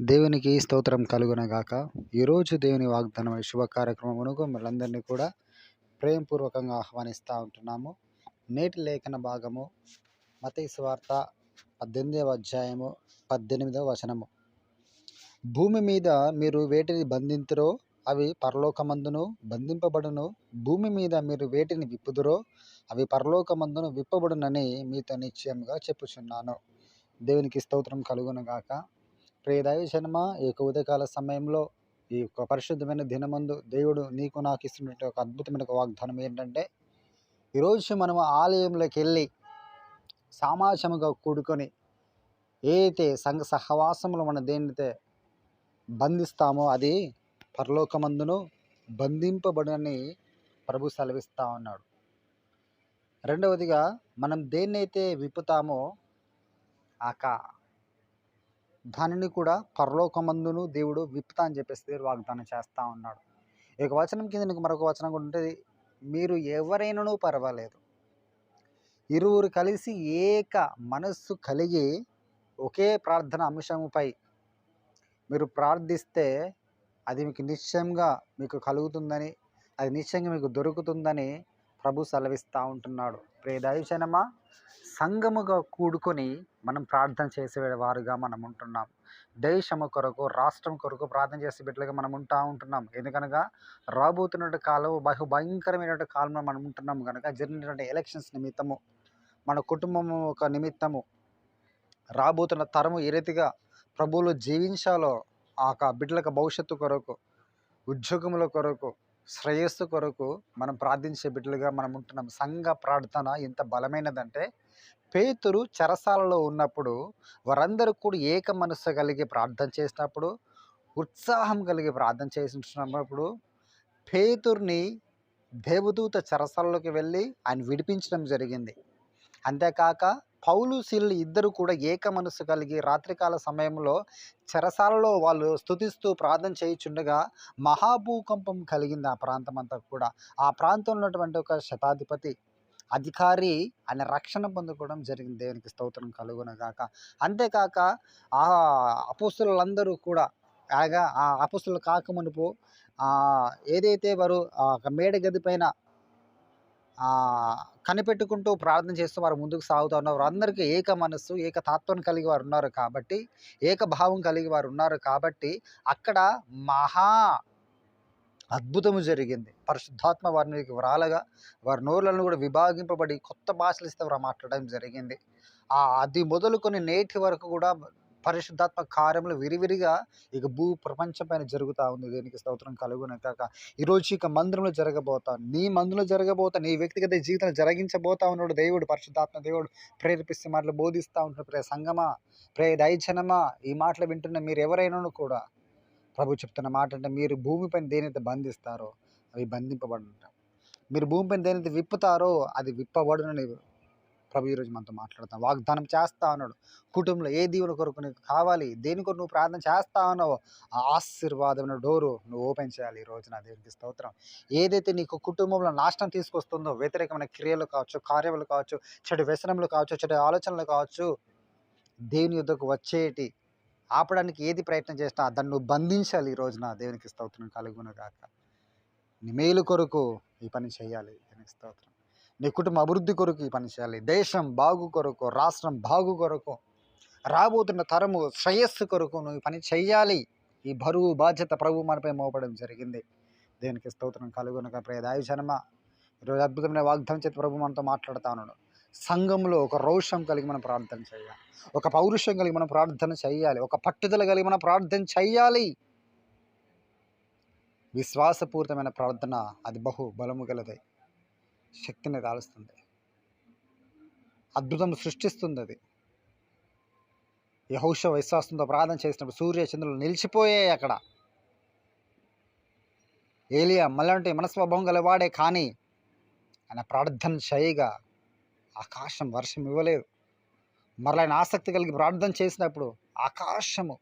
దేవునికి స్తోత్రం కలుగునగాక ఈరోజు దేవుని వాగ్దానం శుభ కార్యక్రమమునకు మనందరినీ కూడా ప్రేమపూర్వకంగా ఆహ్వానిస్తూ ఉంటున్నాము. నేటి లేఖన భాగము మతీ వార్త పద్దెనిమిదవ అధ్యాయము పద్దెనిమిదవ వచనము. భూమి మీద మీరు వేటిని బంధింతురో అవి పరలోకమందును బంధింపబడును. భూమి మీద మీరు వేటిని విప్పుదురో అవి పరలోకమందును విప్పబడునని మీతో నిశ్చయముగా చెప్పుచున్నాను. దేవునికి స్తోత్రం కలుగునగాక ప్రియదైవ జన్మ ఈ యొక్క ఉదయకాల సమయంలో ఈ యొక్క పరిశుద్ధమైన దినమందు దేవుడు నీకు నాకు ఇస్తున్నటువంటి ఒక అద్భుతమైన ఒక వాగ్దానం ఏంటంటే ఈరోజు మనం ఆలయంలోకి వెళ్ళి సమాజముగా కూడుకొని ఏదైతే సంఘ సహవాసములు మన దేనితే బంధిస్తామో అది పరలోకమందును బంధింపబడని ప్రభు సెలవిస్తా ఉన్నాడు. రెండవదిగా మనం దేన్నైతే విప్పుతామో ఆ దానిని కూడా పరలోకమందును దేవుడు విప్పుతా అని చెప్పేసి దేవుడు వాగ్దానం చేస్తూ ఉన్నాడు. ఇక యొక్క వచనం కింద నీకు మరొక వచనం కూడా ఉంటుంది. మీరు ఎవరైనానూ పర్వాలేదు. ఇరువురు కలిసి ఏక మనస్సు కలిగి ఒకే ప్రార్థన అంశముపై మీరు ప్రార్థిస్తే అది మీకు నిశ్చయంగా మీకు కలుగుతుందని అది నిశ్చయంగా మీకు దొరుకుతుందని ప్రభు సెలవిస్తూ ఉంటున్నాడు. ప్రియ దైవజనమా సంఘముగా కూడుకొని మనం ప్రార్థన చేసే వారుగా మనం ఉంటున్నాం దేశము కొరకు రాష్ట్రం కొరకు ప్రార్థన చేసే బిడ్డలుగా మనం ఉంటా ఉంటున్నాం. ఎందుకనగా రాబోతున్నటువంటి కాలం బహు భయంకరమైనటువంటి కాలంలో మనం ఉంటున్నాం కనుక జరిగినటువంటి ఎలక్షన్స్ నిమిత్తము మన కుటుంబము ఒక నిమిత్తము రాబోతున్న తరము ఏ రీతిగా ప్రభువులు జీవించాలో ఆ యొక్క బిడ్డలకు భవిష్యత్తు కొరకు ఉద్యోగముల కొరకు శ్రేయస్సు కొరకు మనం ప్రార్థించే బిడ్డలుగా మనం ఉంటున్నాం. సంఘ ప్రార్థన ఎంత బలమైనదంటే పేతురు చెరసాలలో ఉన్నప్పుడు వారందరూ కూడా ఏక మనస్సు కలిగి ప్రార్థన చేసినప్పుడు ఉత్సాహం కలిగి ప్రార్థన చేసినప్పుడు పేతుర్ని దేవదూత చెరసాలలోకి వెళ్ళి ఆయన విడిపించడం జరిగింది. అంతేకాక పౌలు శీలు ఇద్దరు కూడా ఏక మనస్సు కలిగి రాత్రికాల సమయంలో చెరసాలలో వాళ్ళు స్థుతిస్తూ ప్రార్థన చేయుచుండగా మహాభూకంపం కలిగింది ఆ ప్రాంతం అంతా కూడా. ఆ ప్రాంతంలో ఉన్నటువంటి ఒక శతాధిపతి అధికారి ఆయన రక్షణ పొందుకోవడం జరిగింది. దేవునికి స్తోత్రం కలుగునగాక. అంతేకాక ఆ అపుస్తులందరూ కూడా అలాగా ఆ అపుస్తులు కాకమునుపు ఏదైతే వారు మేడ గది పైన కనిపెట్టుకుంటూ ప్రార్థన చేస్తూ వారు ముందుకు సాగుతూ ఉన్నారు అందరికీ ఏక మనస్సు ఏక తాత్వం కలిగి వారు ఉన్నారు కాబట్టి ఏక భావం కలిగి వారు ఉన్నారు కాబట్టి అక్కడ మహా అద్భుతము జరిగింది. పరిశుద్ధాత్మ వారికి రాలగా వారి నోర్లను కూడా విభాగింపబడి కొత్త భాషలు ఇస్తే వారు మాట్లాడడం జరిగింది. అది మొదలుకొని నేటి వరకు కూడా పరిశుద్ధాత్మ కార్యములు విరివిరిగా ఇక భూ ప్రపంచం పైన జరుగుతూ ఉంది. దీనికి స్తోత్రం కలుగున కాక ఈరోజు ఇక మందిరంలో జరగబోతా నీ మందులో జరగబోతా నీ వ్యక్తిగత జీవితం జరిగించబోతా ఉన్నాడు దేవుడు పరిశుద్ధాత్మ దేవుడు. ప్రేరేపిస్తే మాటలు బోధిస్తూ ఉంటాడు ప్రే సంగమా ప్రే దైచనమా ఈ మాటలు వింటున్న మీరు ఎవరైనాను కూడా ప్రభు చెప్తున్న మాట అంటే మీరు భూమిపైన దేనైతే బంధిస్తారో అవి బంధింపబడుంటాం మీరు భూమిపైన దేనైతే విప్పుతారో అది విప్పబడునని ప్రభు ఈరోజు మనతో మాట్లాడతాం వాగ్దానం చేస్తా అన్నాడు కుటుంబంలో ఏ దీవుని కొరకు నీకు కావాలి దేని కొరకు నువ్వు ప్రార్థన చేస్తా ఉన్నావో ఆ ఆశీర్వాదమైన డోరు నువ్వు ఓపెన్ చేయాలి. ఈ రోజు నా దేవునికి స్తోత్రం. ఏదైతే నీకు కుటుంబంలో నాశనం తీసుకొస్తుందో వ్యతిరేకమైన క్రియలు కావచ్చు కార్యములు కావచ్చు చెడు వ్యసనములు కావచ్చు చెడు ఆలోచనలు కావచ్చు దేవుని యుద్ధకు వచ్చేటి ఆపడానికి ఏది ప్రయత్నం చేసినా దాన్ని నువ్వు బంధించాలి. ఈ రోజున దేవునికి స్తోత్రం కలుగును కాక నీ మేలు కొరకు ఈ పని చేయాలి. దేవునికి స్తోత్రం. నీ కుటుంబ అభివృద్ధి కొరకు పనిచేయాలి పని చేయాలి. దేశం బాగు కొరకు రాష్ట్రం బాగు కొరకు రాబోతున్న తరము శ్రేయస్సు కొరకు నువ్వు పని చెయ్యాలి. ఈ బరువు బాధ్యత ప్రభు మనపై మోపడం జరిగింది. దేనికి స్తోత్రం కలుగునక ప్రియ దాయుజనమ ఈరోజు అద్భుతమైన వాగ్దానం చేతి ప్రభు మనతో మాట్లాడుతాను సంఘంలో ఒక రోషం కలిగి మనం ప్రార్థన చేయాలి. ఒక పౌరుషం కలిగి మనం ప్రార్థన చేయాలి. ఒక పట్టుదల కలిగి మనం ప్రార్థన చేయాలి. విశ్వాసపూరితమైన ప్రార్థన అది బహు బలము గలది. శక్తిని కాలుస్తుంది. అద్భుతం సృష్టిస్తుంది అది యహౌష విశ్వాసంతో ప్రార్థన చేసినప్పుడు సూర్య చంద్రులు నిలిచిపోయాయి అక్కడ. ఏలియా మళ్ళంటే మనస్వభావం గలవాడే కానీ ఆయన ప్రార్థన చేయగా ఆకాశం వర్షం ఇవ్వలేదు. మరలా ఆయన ఆసక్తి కలిగి ప్రార్థన చేసినప్పుడు ఆకాశము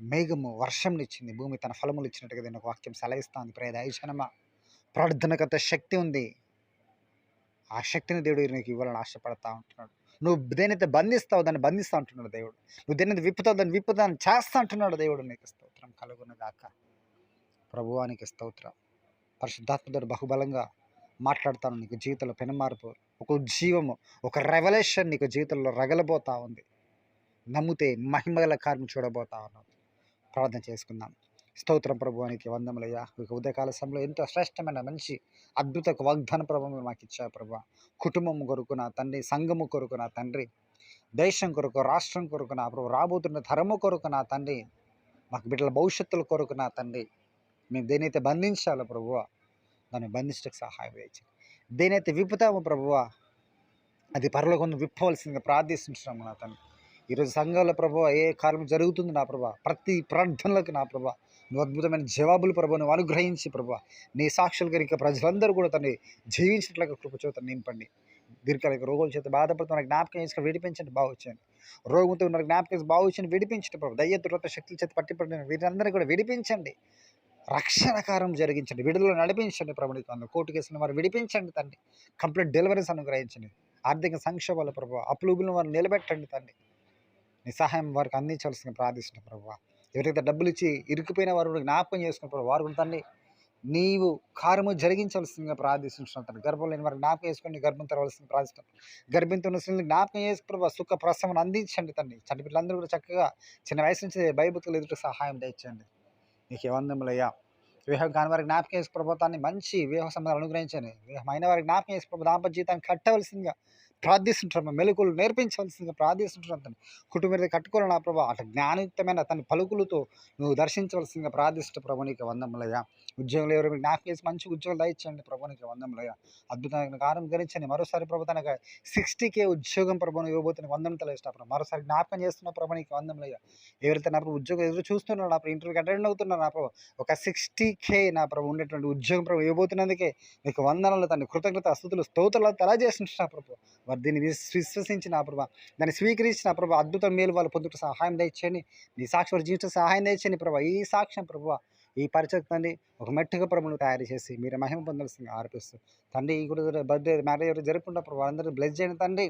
మేఘము వర్షంనిచ్చింది భూమి తన ఫలములు ఇచ్చినట్టుగా దీని వాక్యం సెలవిస్తుంది. ప్రేద ప్రార్థనకంత శక్తి ఉంది. ఆ శక్తిని దేవుడు నీకు ఇవ్వాలని ఆశపడతా ఉంటున్నాడు. నువ్వు దేనైతే బంధిస్తావు దాన్ని బంధిస్తా ఉంటున్నాడు దేవుడు. నువ్వు దేనైతే విప్పుతావు దాన్ని విప్పుతాను చేస్తా అంటున్నాడు దేవుడు నీకు స్తోత్రం కలుగును ప్రభువానికి స్తోత్రం. పరిశుద్ధాత్మతో బహుబలంగా మాట్లాడతాను. నీకు జీవితంలో పెనమార్పు ఒక ఉజ్జీవము ఒక రెవల్యూషన్ నీకు జీవితంలో రగలబోతా ఉంది. నమ్మితే మహిమగల కార్యం చూడబోతా ఉన్నావు. ప్రార్థన చేసుకుందాం. స్తోత్రం ప్రభువానికి వందములయ్యా. ఉదయకాల సమయంలో ఎంతో శ్రేష్టమైన మంచి అద్భుత వాగ్దాన ప్రభావం మాకు ఇచ్చారు ప్రభు. కుటుంబం కొరకు నా తండ్రి సంఘము కొరకు నా తండ్రి దేశం కొరకు రాష్ట్రం కొరకు నా ప్రభు రాబోతున్న ధరము కొరకు నా తండ్రి మాకు బిడ్డల భవిష్యత్తుల కొరకు నా తండ్రి. మేము దేనైతే బంధించాలో ప్రభువ దాన్ని బంధించడానికి సహాయం వేయచ్చు దేనైతే విప్పుతామో ప్రభువ అది పరలోకం విప్పవలసిందిగా ప్రార్థిస్తున్నాము నా తండ్రి. ఈరోజు సంఘాల ప్రభావ ఏ కార్యం జరుగుతుంది నా ప్రభా ప్రతి ప్రార్థనలకు నా ప్రభా నువ్వు అద్భుతమైన జవాబులు ప్రభు నువ్వు అనుగ్రహించి ప్రభు. నీ సాక్షులు గరిక ప్రజలందరూ కూడా తను జీవించినట్లుగా కృపచేత నింపండి. దీర్ఘకాలిక రోగుల చేత బాధపడుతున్న జ్ఞాపకం చేసుకుని విడిపించండి బాగుచ్చండి రోగంతో ఉన్న జ్ఞాపకం చేసి బాగుచ్చండి విడిపించండి ప్రభు. దయ్య దురత శక్తుల చేత పట్టిపడిన వీరందరినీ కూడా విడిపించండి. రక్షణకారం జరిగించండి. విడుదల నడిపించండి ప్రభుత్వం అందులో. కోర్టు కేసులను వారు విడిపించండి తండ్రి. కంప్లీట్ డెలివరీస్ అనుగ్రహించండి. ఆర్థిక సంక్షోభాల ప్రభు. అప్లూబులను వారు నిలబెట్టండి తండ్రి. నీ సహాయం వారికి అందించవలసిన ప్రార్థిస్తున్న ప్రభు. ఎవరికైతే డబ్బులు ఇచ్చి ఇరుక్కుపోయిన వారు జ్ఞాపకం చేసుకున్న వారు కూడా తండ్రి నీవు కార్యము జరిగించవలసిందిగా ప్రార్థిస్తున్నాను గర్భం లేని వారు జ్ఞాపకం చేసుకొని గర్భం తెరవలసింది ప్రార్థిస్తాం గర్భంతో ఉన్న స్త్రీని జ్ఞాపకం చేసుకుని సుఖ ప్రసవం అందించండి తండ్రి చంటి పిల్లలందరూ కూడా చక్కగా చిన్న వయసు నుంచి భయభక్తులు ఎదుటి సహాయం తెచ్చండి నీకు వందములయ్యా వివాహం కాని వారికి జ్ఞాపకం చేసి ప్రభుత్వాన్ని మంచి వివాహ సంబంధాలు అనుగ్రహించండి. వివాహమైన వారికి జ్ఞాపకం చేసి ప్రభు దాంపత్య జీవితాన్ని కట్టవలసిందిగా ప్రార్థిస్తుంటారు మెలకులు నేర్పించాల్సిందిగా ప్రార్థిస్తుంటారు అతను. కుటుంబం మీద కట్టుకోవాలి నా ప్రభా అటు జ్ఞానయుక్తమైన తన పలుకులతో నువ్వు దర్శించవలసిందిగా ప్రార్థిస్తూ ప్రభు నీకు వందములయ్యా. ఉద్యోగులు ఎవరు జ్ఞాపకం చేసి మంచి ఉద్యోగాలు దయచేయండి ప్రభు నీకు వందములయ్యా. అద్భుతమైన కారం గరించండి మరోసారి ప్రభు తనకు సిక్స్టీ కే ఉద్యోగం ప్రభుని ఇవ్వబోతున్న వందం తల మరోసారి జ్ఞాపకం చేస్తున్న ప్రభు నీకు వందములయ్యా. ఎవరైతే నా ప్రభు ఉద్యోగం ఎదురు చూస్తున్నారు నా ప్రభు ఇంటర్వ్యూకి అటెండ్ అవుతున్నారు నా ప్రభు ఒక సిక్స్టీ కే నా ప్రభు ఉండేటువంటి ఉద్యోగం ప్రభు ఇవ్వబోతున్నందుకే నీకు వందనలు తన కృతజ్ఞత స్థుతులు స్తోత్రాలు తెలియజేస్తున్నారు ప్రభు. వారు దీన్ని విశ్వసించిన ప్రభా దాన్ని స్వీకరించిన ప్రభా అద్భుతం మేలు వాళ్ళు పొందుట సహాయం దయచేయండి. నీ సాక్షి వారు జీవిత సహాయం దయచేయండి ప్రభా. ఈ సాక్ష్యం ప్రభు ఈ పరిచయాన్ని తండ్రి ఒక మెట్టుగా ప్రభును తయారు చేసి మీరు మహిమ పొందాల్సిందిగా ఆర్పిస్తూ తండ్రి ఈ కూడా బర్త్డే మ్యారేజ్ ఎవరు ప్రభు అందరూ బ్లెస్ చేయండి తండ్రి.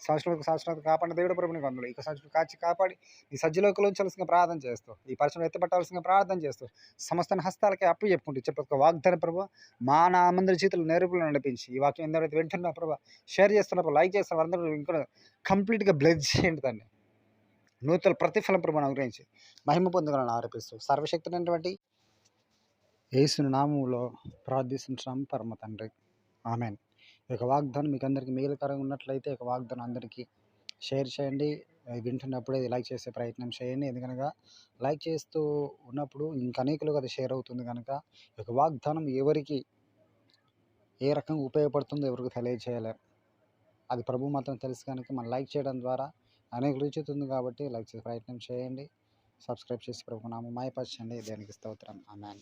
సంవత్సరాలకు సంవత్సరాలకు కాపాడిన దేవుడు ప్రభు నీకు అందులో ఇక సంవత్సరం కాచి కాపాడి ఈ సజ్జలోకి ఉంచాల్సిన ప్రార్థన చేస్తూ ఈ పరిశ్రమ ఎత్తపట్టాల్సిన ప్రార్థన చేస్తూ సమస్త హస్తాలకి అప్పు చెప్పుకుంటూ చెప్పక వాగ్దాన ప్రభు మా నా నామందరి చేతులు నేర్పులు నడిపించి ఈ వాక్యం ఎందరైతే వింటున్నా ప్రభు షేర్ చేస్తున్నప్పుడు లైక్ చేస్తున్న అందరూ ఇంకా కంప్లీట్గా బ్లెజ్ చేయండి దాన్ని నూతన ప్రతిఫలం ప్రభు అనుగ్రహించి మహిమ పొందగలను ఆరోపిస్తూ సర్వశక్తులైనటువంటి యేసుని నామంలో ప్రార్థిస్తున్నాం పరమ తండ్రి. ఆమెన్. ఈ యొక్క వాగ్దానం మీకు అందరికీ మేలుకరంగా ఉన్నట్లయితే ఒక వాగ్దానం అందరికీ షేర్ చేయండి. వింటున్నప్పుడే లైక్ చేసే ప్రయత్నం చేయండి. ఎందుకనగా లైక్ చేస్తూ ఉన్నప్పుడు ఇంకా అనేకులకు అది షేర్ అవుతుంది కనుక ఈ యొక్క వాగ్దానం ఎవరికి ఏ రకంగా ఉపయోగపడుతుందో ఎవరికి తెలియచేయలేరు అది ప్రభు మాత్రం తెలుసు కనుక మనం లైక్ చేయడం ద్వారా అనేక రుచితుంది కాబట్టి లైక్ చేసే ప్రయత్నం చేయండి. సబ్స్క్రైబ్ చేసి ప్రభు నామ మాయపరచండి. దేనికి స్తోత్రం. ఆమెన్.